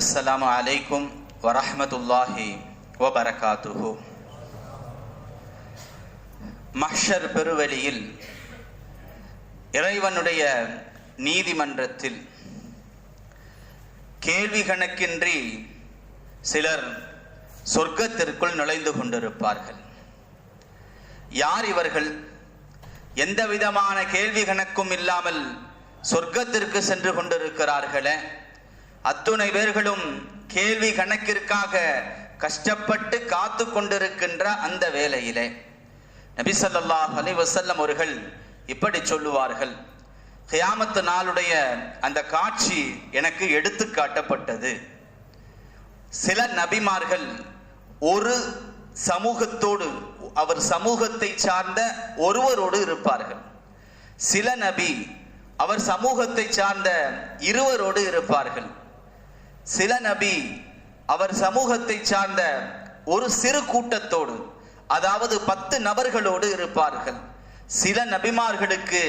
அஸ்ஸலாமு அலைக்கும் வரஹ்மத்துல்லாஹி வபரகாத்துஹு. மஹ்ஷர் பெருவெளியில் இறைவனுடைய நீதிமன்றத்தில் கேள்வி கணக்கின்றி சிலர் சொர்க்கத்திற்குள் நுழைந்து கொண்டிருப்பார்கள். யார் இவர்கள்? எந்த விதமான கேள்வி கணக்கும் இல்லாமல் சொர்க்கத்திற்கு சென்று கொண்டிருக்கிறார்களே? அத்துணை பேர்களும் கேள்வி கணக்கிற்காக கஷ்டப்பட்டு காத்து கொண்டிருக்கின்ற அந்த வேலையிலே நபி அலி வசல்லம் அவர்கள் இப்படி சொல்லுவார்கள் கியாமத்து நாளுடைய அந்த காட்சி எனக்கு எடுத்து காட்டப்பட்டது. சில நபிமார்கள் ஒரு சமூகத்தோடு அவர் சமூகத்தை சார்ந்த ஒருவரோடு இருப்பார்கள். சில நபி அவர் சமூகத்தை சார்ந்த இருவரோடு இருப்பார்கள். சில நபி அவர் சமூகத்தை சார்ந்த ஒரு சிறு கூட்டத்தோடு அதாவது பத்து நபர்களோடு இருப்பார்கள். சில நபிமார்களுக்கு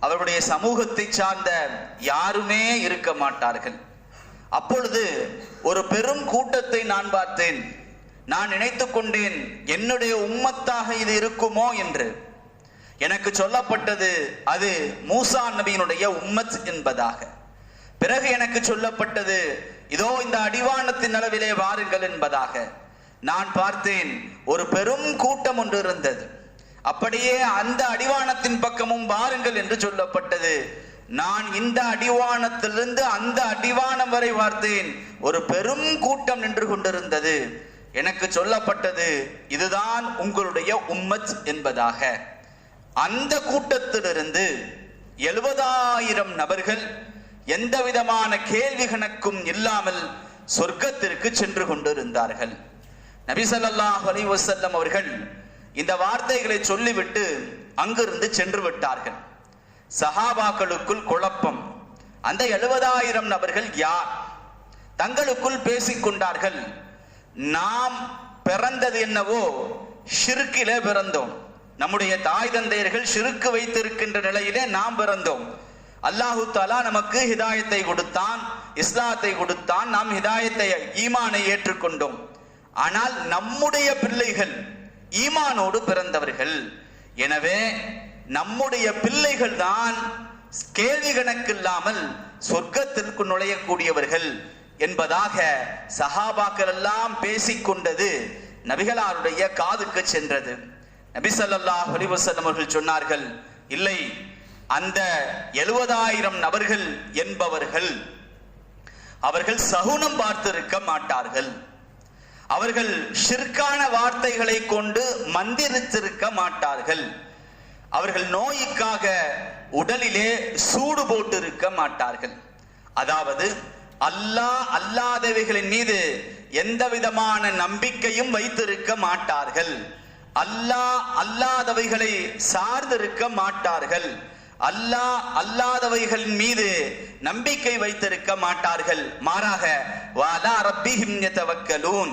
அவருடைய சமூகத்தை சார்ந்த யாருமே இருக்க மாட்டார்கள். அப்பொழுது ஒரு பெரும் கூட்டத்தை நான் பார்த்தேன். நான் நினைத்து கொண்டேன் என்னுடைய உம்மத்தாக இது இருக்குமோ என்று. எனக்கு சொல்லப்பட்டது அது மூசா நபியினுடைய உம்மத் என்பதாக. பிறகு எனக்கு சொல்லப்பட்டது இதோ இந்த அடிவானத்தின் அளவிலே வாருங்கள் என்பதாக. நான் பார்த்தேன் ஒரு பெரும் கூட்டம் ஒன்று இருந்தது. அப்படியே அந்த அடிவானத்தின் பக்கமும் வாருங்கள் என்று சொல்லப்பட்டது. நான் இந்த அடிவானத்திலிருந்து அந்த அடிவானம் வரை பார்த்தேன் ஒரு பெரும் கூட்டம் நின்று கொண்டிருந்தது. எனக்கு சொல்லப்பட்டது இதுதான் உங்களுடைய உம்மத் என்பதாக. அந்த கூட்டத்திலிருந்து எழுபதாயிரம் நபர்கள் எந்த விதமான கேள்வி கணக்கும் இல்லாமல் சொர்க்கத்திற்கு சென்று கொண்டிருந்தார்கள். நபிசல்லாஹ் அலி வசல்லம் அவர்கள் இந்த வார்த்தைகளை சொல்லிவிட்டு அங்கிருந்து சென்று விட்டார்கள். சஹாபாக்களுக்குள் குழப்பம். அந்த எழுபதாயிரம் நபர்கள் யார்? தங்களுக்குள் பேசிக் கொண்டார்கள். நாம் பிறந்தது என்னவோ ஷிருக்கிலே பிறந்தோம். நம்முடைய தாய் தந்தையர்கள் ஷிருக்கு வைத்திருக்கின்ற நிலையிலே நாம் பிறந்தோம். அல்லாஹு தாலா நமக்கு ஹிதாயத்தை கொடுத்தான் இஸ்லாத்தை கொடுத்தான் நாம் ஹிதாயத்தை ஈமானை ஏற்றுக்கொண்டோம். ஆனால் நம்முடைய பிள்ளைகள் ஈமானோடு பிறந்தவர்கள். எனவே நம்முடைய பிள்ளைகள் தான் கேள்வி கணக்கில்லாமல் சொர்க்கத்திற்கு நுழையக்கூடியவர்கள் என்பதாக சஹாபாக்கள் எல்லாம் பேசிக்கொண்டது நபிகளாருடைய காதுக்கு சென்றது. நபி ஸல்லல்லாஹு அவர்கள் சொன்னார்கள் இல்லை அந்த எழுபதாயிரம் நபர்கள் என்பவர்கள் அவர்கள் சகுனம் பார்த்திருக்க மாட்டார்கள். அவர்கள் ஷிற்கான வார்த்தைகளை கொண்டு மந்திரித்திருக்க மாட்டார்கள். அவர்கள் நோய்க்காக உடலிலே சூடு போட்டு இருக்க மாட்டார்கள். அதாவது அல்லாஹ் அல்லாதவைகளின் மீது எந்த விதமான நம்பிக்கையும் வைத்திருக்க மாட்டார்கள். அல்லாஹ் அல்லாதவைகளை சார்ந்திருக்க மாட்டார்கள். அல்லாஹ் அல்லாதவைகளின் மீது நம்பிக்கை வைத்திருக்க மாட்டார்கள். மாறாக வாலா ரப்பிஹிம் தவக்கலூன்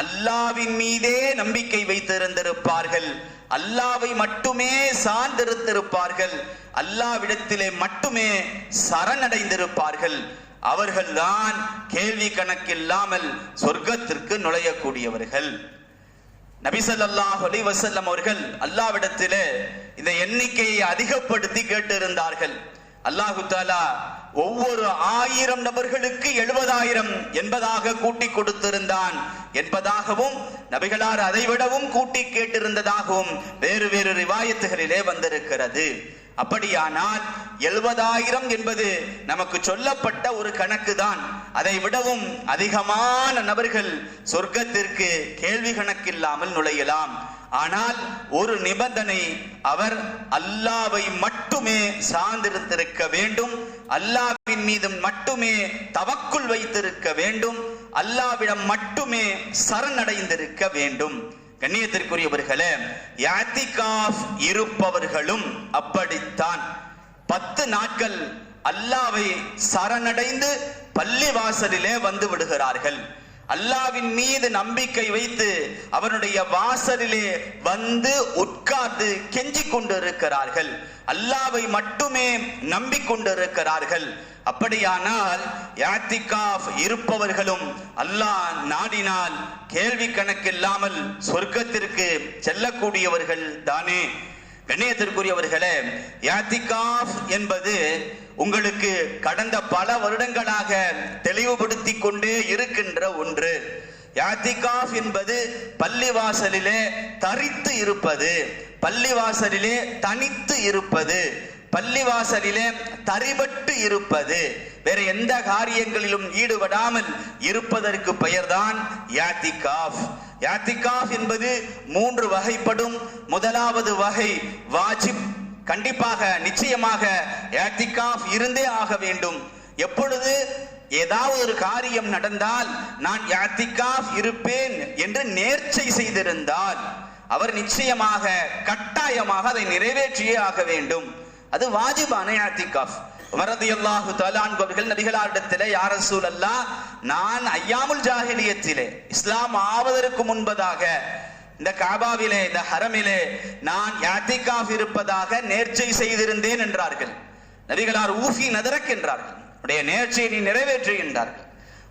அல்லாவின் மீதே நம்பிக்கை வைத்திருந்திருப்பார்கள். அல்லாவை மட்டுமே சார்ந்திருந்திருப்பார்கள். அல்லாவிடத்திலே மட்டுமே சரணடைந்திருப்பார்கள். அவர்கள்தான் கேள்வி கணக்கில்லாமல் சொர்க்கத்திற்கு நுழையக்கூடியவர்கள். நபி ஸல்லல்லாஹு அலைஹி அவர்கள் அல்லாவிடத்திலே இந்த எண்ணிக்கையை அதிகப்படுத்தி கேட்டிருந்தார்கள். அல்லாஹு தாலா ஒவ்வொரு ஆயிரம் நபர்களுக்கு எழுபதாயிரம் என்பதாக கூட்டி கொடுத்திருந்தான் என்பதாகவும் நபிகளார் அதைவிடவும் கூட்டி கேட்டிருந்ததாகவும் வேறு வேறு ரிவாயத்துகளிலே வந்திருக்கிறது. அப்படியானால் எழுபதாயிரம் என்பது நமக்கு சொல்லப்பட்ட ஒரு கணக்கு தான் அதை விடவும் அதிகமான நபர்கள் சொர்க்கத்திற்கு கேள்வி கணக்கில்லாமல் நுழையலாம். ஆனால் ஒரு நிபந்தனை அவர் அல்லாவை மட்டுமே சார்ந்திருந்திருக்க வேண்டும். அல்லாவின் மீது மட்டுமே தவக்குள் வைத்திருக்க வேண்டும். அல்லாவிடம் மட்டுமே சரணடைந்திருக்க வேண்டும். கண்ணியத்திற்குரியவர்களே யாத்திகாஃப் இருப்பவர்களும் அப்படித்தான். பத்து நாட்கள் அல்லாவை சரணடைந்து பள்ளி வாசலிலே வந்து விடுகிறார்கள். அல்லாவின் மீது நம்பிக்கை வைத்து அவனுடைய வாசலிலே வந்து உட்கார்ந்து கெஞ்சிக் கொண்டிருக்கிறார்கள். அல்லாவை மட்டுமே நம்பிக்கொண்டிருக்கிறார்கள் அப்படியானால் யாத்திகாஃப் இருப்பவர்களும் அல்லாஹ் நாடினால் கேள்வி கணக்கில்லாமல் சொர்க்கத்திற்கு செல்லக்கூடியவர்கள் தானே? கண்ணியத்திற்குரியவர்களே யாத்திகாஃப் என்பது உங்களுக்கு கடந்த பல வருடங்களாக தெளிவுபடுத்தி கொண்டே இருக்கின்ற ஒன்று. யாத்திகாஃப் என்பது பள்ளிவாசலிலே தரித்து இருப்பது பள்ளிவாசலிலே தனித்து இருப்பது. பள்ளிவாசலிலே தரிபட்டு இருப்பது. வேற எந்த காரியங்களிலும் ஈடுபடாமல் இருப்பதற்கு பெயர்தான் யாத்திகாஃப். யாத்திகாஃப் என்பது மூன்று வகைப்படும். முதலாவது வகை வாஜிப். கண்டிப்பாக நிச்சயமாக யாத்திகாஃப் இருந்தே ஆக வேண்டும். எப்பொழுது ஏதாவது ஒரு காரியம் நடந்தால் நான் யாத்திகாஃப் இருப்பேன் என்று நேர்ச்சை செய்திருந்தால் அவர் நிச்சயமாக கட்டாயமாக அதை நிறைவேற்றியே ஆக வேண்டும். அது வாஜிபான யாத்திகாஃப் வரதியல்லாஹு தலான் அவர்கள் நபிகளாரிடத்திலே யார சூழல்லா நான் ஐயாமுல் ஜாஹிலியத்திலே இஸ்லாம் ஆவதற்கு முன்பதாக இந்த காபாவிலே இந்த ஹரமிலே நான் யாத்திகாஃப் இருப்பதாக நேர்ச்சை செய்திருந்தேன் என்றார்கள். நபிகளார் ஊஃபி நதரக் என்றார்கள். உடைய நேர்ச்சியை நீ நிறைவேற்றுகின்றார்கள்.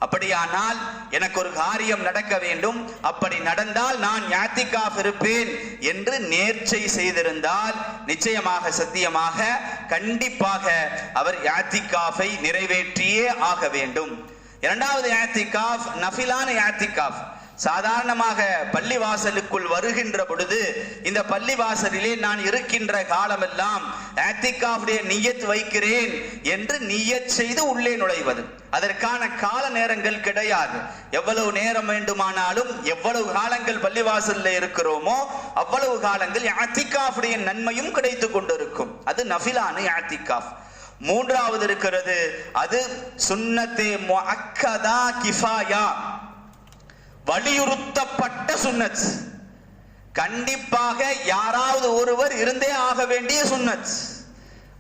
அப்படியானால் எனக்கு ஒரு காரியம் நடக்க வேண்டும். அப்படி நடந்தால் நான் யாத்திகாஃப் இருப்பேன் என்று நேர்ச்சை செய்திருந்தால் நிச்சயமாக சத்தியமாக கண்டிப்பாக அவர் யாத்திகாஃபை நிறைவேற்றியே ஆக வேண்டும். இரண்டாவது யாத்திகாஃப் நஃபிலான யாத்திகாஃப் சாதாரணமாக பள்ளிவாசலுக்குள் வருகின்ற பொழுது இந்த பள்ளிவாசலிலே நான் இருக்கின்ற காலமெல்லாம் ஆத்திகாவுடைய நியத் வைக்கிறேன் என்று நியத் செய்து உள்ளே நுழைவது. அதற்கான கால நேரங்கள் கிடையாது. எவ்வளவு நேரம் வேண்டுமானாலும் எவ்வளவு காலங்கள் பள்ளிவாசல்ல இருக்கிறோமோ அவ்வளவு காலங்கள் ஆத்திகாஃபுடைய நன்மையும் கிடைத்து கொண்டிருக்கும். அது நஃபிலானு ஆத்திகாஃப் மூன்றாவது இருக்கிறது அது சுன்னத்தே முஅக்கதா கிஃபாயா. வலியுறுத்தப்பட்ட சுன்னத் கண்டிப்பாக யாராவது ஒருவர் இருந்தே ஆக வேண்டிய சுன்னத்.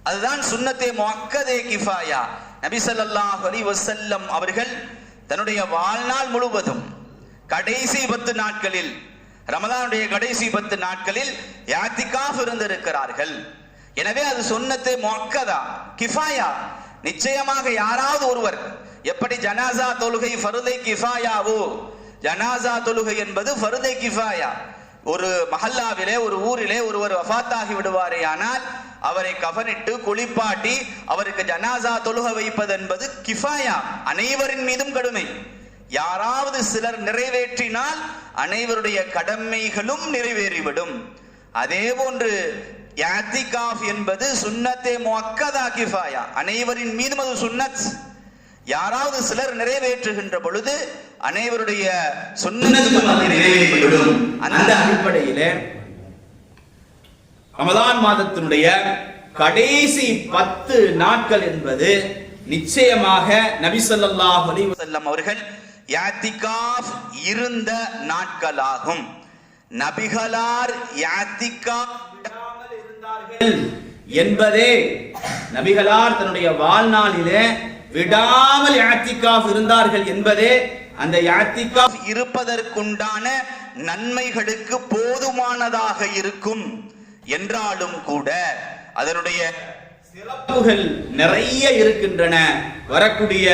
அதுதான் சுன்னத்தே மொக்கதே கிஃபாயா. நபிசல்லாஹ் அலி வசல்லம் அவர்கள் தன்னுடைய வாழ்நாள் முழுவதும் கடைசி பத்து நாட்களில் ரமதானுடைய கடைசி பத்து நாட்களில் யாத்திகாஃப் இருந்திருக்கிறார்கள். எனவே அது சொன்னத்தை மொக்கதா கிஃபாயா. நிச்சயமாக யாராவது ஒருவர் எப்படி ஜனாசா தொழுகை ஃபருதை கிஃபாயாவோ? ஜனாசா தொழுகை என்பது ஃபருதை கிஃபாயா. ஒரு மஹல்லாவிலே ஒரு ஊரிலே ஒருவர் வஃபாத்தாகி விடுவாரே ஆனால் அவரை கவனிட்டு குளிப்பாட்டி அவருக்கு ஜனாசா தொழுக வைப்பது என்பது கிஃபாயா அனைவரின் மீதும் கடுமை. யாராவது சிலர் நிறைவேற்றினால் அனைவருடைய கடமைகளும் நிறைவேறிவிடும். அதே போன்று யாத்திகாஃப் என்பது சுன்னத்தே மொக்கதா கிஃபாயா அனைவரின் மீதும் அது சுன்னத். யாராவது சிலர் நிறைவேற்றுகின்ற பொழுது அனைவருடைய சொன்னது நிறைவேறிவிடும் அந்த அடிப்படையிலே ரமதான் மாதத்தினுடைய கடைசி பத்து நாட்கள் என்பது நிச்சயமாக நபி ஸல்லல்லாஹு அலைஹி அவர்கள் யாத்திகாஃப் இருந்த நாட்களாகும். நபிகளார் யாத்திகா இருந்தார்கள் என்பதே நபிகளார் தன்னுடைய வாழ்நாளிலே விடாமல் யாத்திகாஃப் இருந்தார்கள் என்பதே அந்த யாத்திகாஃப் இருப்பதற்குண்டான நன்மைகளுக்கு போதுமானதாக இருக்கும் என்றாலும் கூட அதனுடைய சிறப்புகள் நிறைய இருக்கின்றன. வரக்கூடிய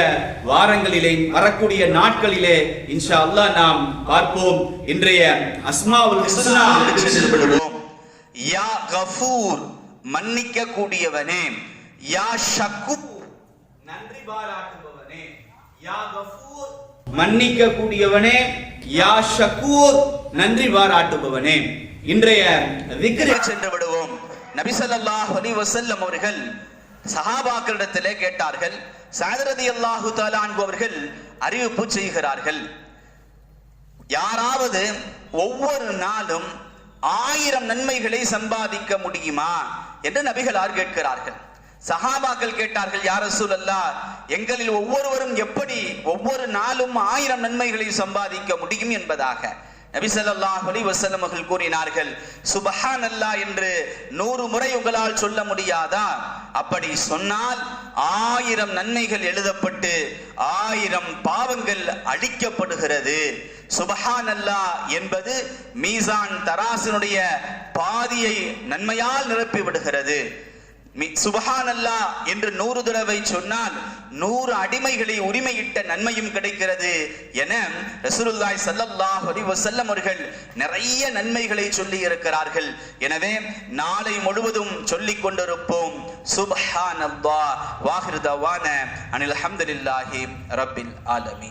வாரங்களிலே வரக்கூடிய நாட்களிலே இன்ஷா அல்லாஹ் நாம் பார்ப்போம். இன்றைய அஸ்மாவுல் ஹுஸ்னா. செல்விடுவோம் யா கஃபூர் மன்னிக்க கூடியவனே யா ஷக்கூர் நன்றி பாராட்டுபவனே. யா கஃபூர். மன்னிக்க கூடியவனே யா ஷக்கூர் நன்றி பாராட்டுபவனே. இன்றைய விக்ரி சென்று விடுவோம். நபி ஸல்லல்லாஹு அலைஹி வஸல்லம் அவர்கள் சஹாபாக்களிடத்திலே கேட்டார்கள். சாதரதி அல்லாஹு தாலான்கு அவர்கள் அறிவிப்பு செய்கிறார்கள். யாராவது ஒவ்வொரு நாளும் ஆயிரம் நன்மைகளை சம்பாதிக்க முடியுமா? என்று நபிகளார் கேட்கிறார்கள். சஹாபாக்கள் கேட்டார்கள் யார் ரசூலல்லா எங்களில் ஒவ்வொருவரும் எப்படி ஒவ்வொரு நாளும் ஆயிரம் நன்மைகளை சம்பாதிக்க முடியும் என்பதாக? நபிசல்லாஹ் அலி வசலம் அவர்கள் கூறினார்கள் சுபஹானல்லாஹ் என்று நூறு முறை உங்களால் சொல்ல முடியாதா? அப்படி சொன்னால் ஆயிரம் நன்மைகள் எழுதப்பட்டு ஆயிரம் பாவங்கள் அழிக்கப்படுகிறது. சுபஹானல்லாஹ் என்பது மீசான் தராசினுடைய பாதியை நன்மையால் நிரப்பி விடுகிறது சுபஹானல்லா என்று நூறு தடவை சொன்னால் நூறு அடிமைகளை உரிமையிட்ட நன்மையும் கிடைக்கிறது என ரசூலுல்லாய் சல்லல்லாஹ் அலைஹி அவர்கள் நிறைய நன்மைகளை சொல்லி இருக்கிறார்கள். எனவே நாளை முழுவதும் சொல்லிக் கொண்டிருப்போம் சுப்ஹானல்லாஹ் வாஹிர் தவான அனில் அஹமதுல்லாஹி ரபில் ஆலமி